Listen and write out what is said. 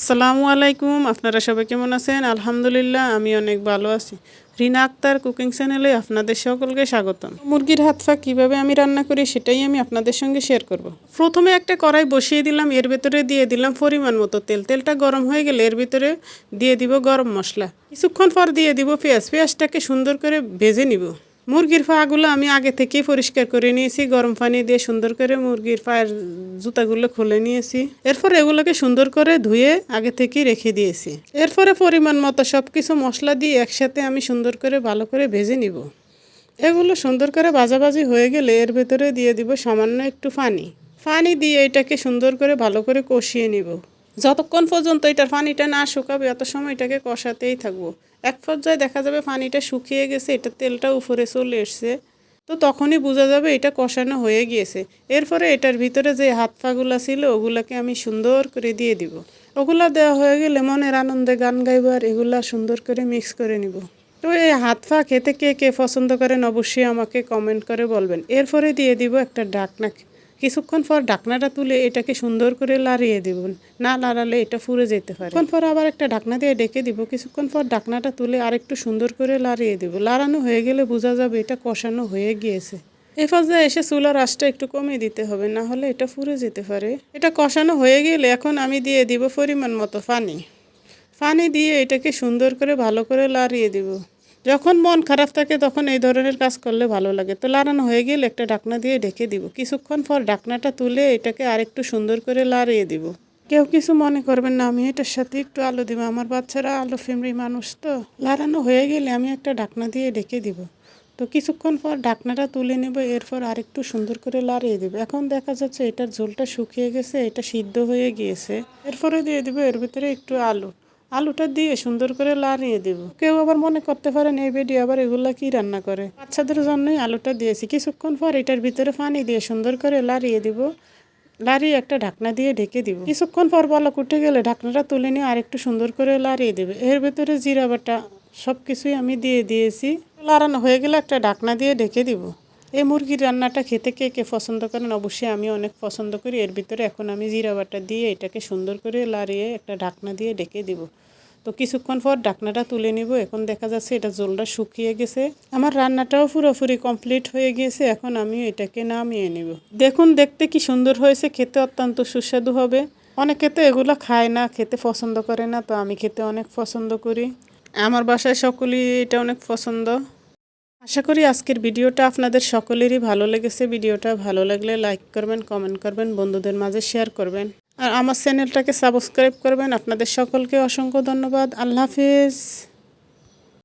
আসসালামু আলাইকুম, আপনারা সবাই কেমন আছেন? আলহামদুলিল্লাহ, আমি অনেক ভালো আছি। রিনা আক্তার কুকিং চ্যানেলে আপনাদের সকলকে স্বাগতম। মুরগির হাত পা কীভাবে আমি রান্না করি সেটাই আমি আপনাদের সঙ্গে শেয়ার করব। প্রথমে একটা কড়াই বসিয়ে দিলাম, এর ভেতরে দিয়ে দিলাম পরিমাণ মতো তেল। তেলটা গরম হয়ে গেলে এর ভিতরে দিয়ে দিব গরম মশলা। কিছুক্ষণ পর দিয়ে দিব পেঁয়াজ। পেঁয়াজটাকে সুন্দর করে ভেজে নিব। মুরগির পাগুলো আমি আগে থেকেই পরিষ্কার করে নিয়েছি, গরম পানি দিয়ে সুন্দর করে মুরগির পায়ের জুতাগুলো খুলে নিয়েছি। এরপর এগুলোকে সুন্দর করে ধুয়ে আগে থেকেই রেখে দিয়েছি। এরপরে পরিমাণ মতো সব কিছু মশলা দিয়ে একসাথে আমি সুন্দর করে ভালো করে ভেজে নিব। এগুলো সুন্দর করে ভাজাভাজি হয়ে গেলে এর ভেতরে দিয়ে দিব সামান্য একটু পানি। পানি দিয়ে এটাকে সুন্দর করে ভালো করে কষিয়ে নিব। যতক্ষণ পর্যন্ত এটার পানিটা না শুকাবে, অত সময় এটাকে কষাতেই থাকব। এক পর্যায়ে দেখা যাবে পানিটা শুকিয়ে গেছে, এটা তেলটা উপরে চলে এসছে। তো তখনই বোঝা যাবে এটা কষানো হয়ে গিয়েছে। এরপরে এটার ভিতরে যে হাত পাগুলা ছিল, ওগুলাকে আমি সুন্দর করে দিয়ে দিব। ওগুলা দেওয়া হয়ে গেলে মনের আনন্দে গান গাইবার এগুলা সুন্দর করে মিক্স করে নিব। তো এই হাত পা খেতে কে কে পছন্দ করেন অবশ্যই আমাকে কমেন্ট করে বলবেন। এরপরে দিয়ে দিব একটা ডাকনা কিছুক্ষণ পর ঢাকনাটা তুলে এটাকে সুন্দর করে লাড়িয়ে দিবেন। না লাড়ালে এটা ফুরে যেতে পারে। কিছুক্ষণ পর আবার একটা ঢাকনা দিয়ে ডেকে দিব। কিছুক্ষণ পর ঢাকনাটা তুলে আরেকটু সুন্দর করে লাড়িয়ে দিব। লাড়ানো হয়ে গেলে বোঝা যাবে এটা কষানো হয়ে গিয়েছে। এ পর্যায়ে এসে চুলার আঁচটা একটু কমিয়ে দিতে হবে, না হলে এটা ফুরে যেতে পারে। এটা কষানো হয়ে গেলে এখন আমি দিয়ে দিব পরিমাণ মতো পানি। পানি দিয়ে এটাকে সুন্দর করে ভালো করে লাড়িয়ে দিব। যখন মন খারাপ থাকে তখন এই ধরনের কাজ করলে ভালো লাগে। তো লাড়ানো হয়ে গেলে একটা ঢাকনা দিয়ে ঢেকে দিব। কিছুক্ষণ পর ঢাকনাটা তুলে এটাকে আরেকটু সুন্দর করে লাড়িয়ে দিব। কেউ কিছু মনে করবেন না, আমি এটার সাথে একটু আলু দিব। আমার বাচ্চারা আলু ফেমরি মানুষ তো। লাড়ানো হয়ে গেলে আমি একটা ঢাকনা দিয়ে ঢেকে দিব। তো কিছুক্ষণ পর ঢাকনাটা তুলে নেব, এরপর আরেকটু সুন্দর করে লাড়িয়ে দেবো। এখন দেখা যাচ্ছে এটার ঝোলটা শুকিয়ে গেছে, এটা সিদ্ধ হয়ে গিয়েছে। এরপরে দিয়ে দেবো এর ভিতরে একটু আলু। আলুটা দিয়ে সুন্দর করে লাড়িয়ে দেবো। কেউ আবার মনে করতে পারেন, এই বেডি আবার এগুলা কি রান্না করে? বাচ্চাদের জন্যই আলুটা দিয়েছি। কিছুক্ষণ পর এটার ভিতরে পানি দিয়ে সুন্দর করে লাড়িয়ে দিব। লাড়িয়ে একটা ঢাকনা দিয়ে ঢেকে দিব। কিছুক্ষণ পর বলক উঠে গেলে ঢাকনাটা তুলে নিয়ে আরেকটু সুন্দর করে লাড়িয়ে দেবে। এর ভেতরে জিরা বাটা সব কিছুই আমি দিয়ে দিয়েছি। লাড়ানো হয়ে গেলে একটা ঢাকনা দিয়ে ঢেকে দিব। এই মুরগির রান্নাটা খেতে কে কে পছন্দ করেন, অবশ্যই আমি অনেক পছন্দ করি। এর ভিতরে এখন আমি জিরা বাটা দিয়ে এটাকে সুন্দর করে লাড়িয়ে একটা ঢাকনা দিয়ে ঢেকে দিব। তো কিছুক্ষণ পর ঢাকনাটা তুলে নিব। এখন দেখা যাচ্ছে এটা জলটা শুকিয়ে গেছে। আমার রান্নাটাও পুরোপুরি কমপ্লিট হয়ে গিয়েছে। এখন আমি এটাকে নামিয়ে নিব। দেখুন, দেখতে কি সুন্দর হয়েছে। খেতে অত্যন্ত সুস্বাদু হবে। অনেকে তো এগুলো খায় না, খেতে পছন্দ করে না। তো আমি খেতে অনেক পছন্দ করি। আমার বাসায় সকলেই এটা অনেক পছন্দ। আশা করি আজকের ভিডিওটা আপনাদের সকলেরই ভালো লেগেছে। ভিডিওটা ভালো লাগলে লাইক করবেন কমেন্ট করবেন, বন্ধুদের মাঝে শেয়ার করবেন। আর আমার চ্যানেলটাকে সাবস্ক্রাইব করবেন। আপনাদের সকলকে অসংখ্য ধন্যবাদ। আল্লাহ হাফিজ।